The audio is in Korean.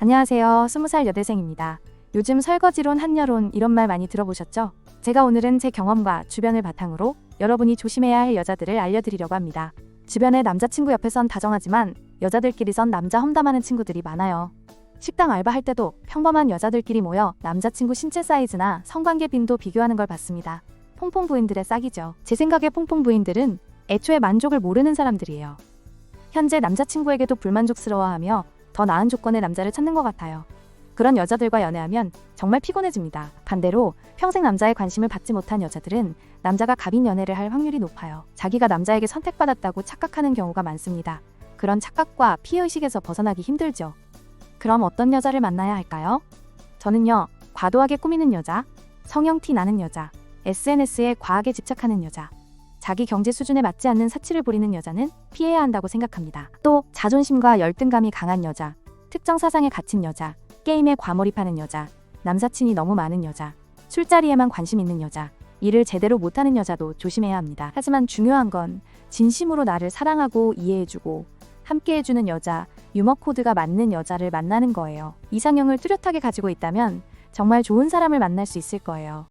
안녕하세요. 20살 여대생입니다. 요즘 설거지론, 한여론 이런 말 많이 들어보셨죠? 제가 오늘은 제 경험과 주변을 바탕으로 여러분이 조심해야 할 여자들을 알려드리려고 합니다. 주변에 남자친구 옆에선 다정하지만 여자들끼리선 남자 험담하는 친구들이 많아요. 식당 알바할 때도 평범한 여자들끼리 모여 남자친구 신체 사이즈나 성관계 빈도 비교하는 걸 봤습니다. 퐁퐁 부인들의 싹이죠. 제 생각에 퐁퐁 부인들은 애초에 만족을 모르는 사람들이에요. 현재 남자친구에게도 불만족스러워하며 더 나은 조건의 남자를 찾는 것 같아요. 그런 여자들과 연애하면 정말 피곤해집니다. 반대로 평생 남자의 관심을 받지 못한 여자들은 남자가 갑인 연애를 할 확률이 높아요. 자기가 남자에게 선택받았다고 착각하는 경우가 많습니다. 그런 착각과 피해의식에서 벗어나기 힘들죠. 그럼 어떤 여자를 만나야 할까요? 저는요, 과도하게 꾸미는 여자, 성형 티 나는 여자, SNS에 과하게 집착하는 여자, 자기 경제 수준에 맞지 않는 사치를 부리는 여자는 피해야 한다고 생각합니다. 또 자존심과 열등감이 강한 여자, 특정 사상에 갇힌 여자, 게임에 과몰입하는 여자, 남사친이 너무 많은 여자, 술자리에만 관심 있는 여자, 일을 제대로 못하는 여자도 조심해야 합니다. 하지만 중요한 건 진심으로 나를 사랑하고 이해해주고 함께해주는 여자, 유머 코드가 맞는 여자를 만나는 거예요. 이상형을 뚜렷하게 가지고 있다면 정말 좋은 사람을 만날 수 있을 거예요.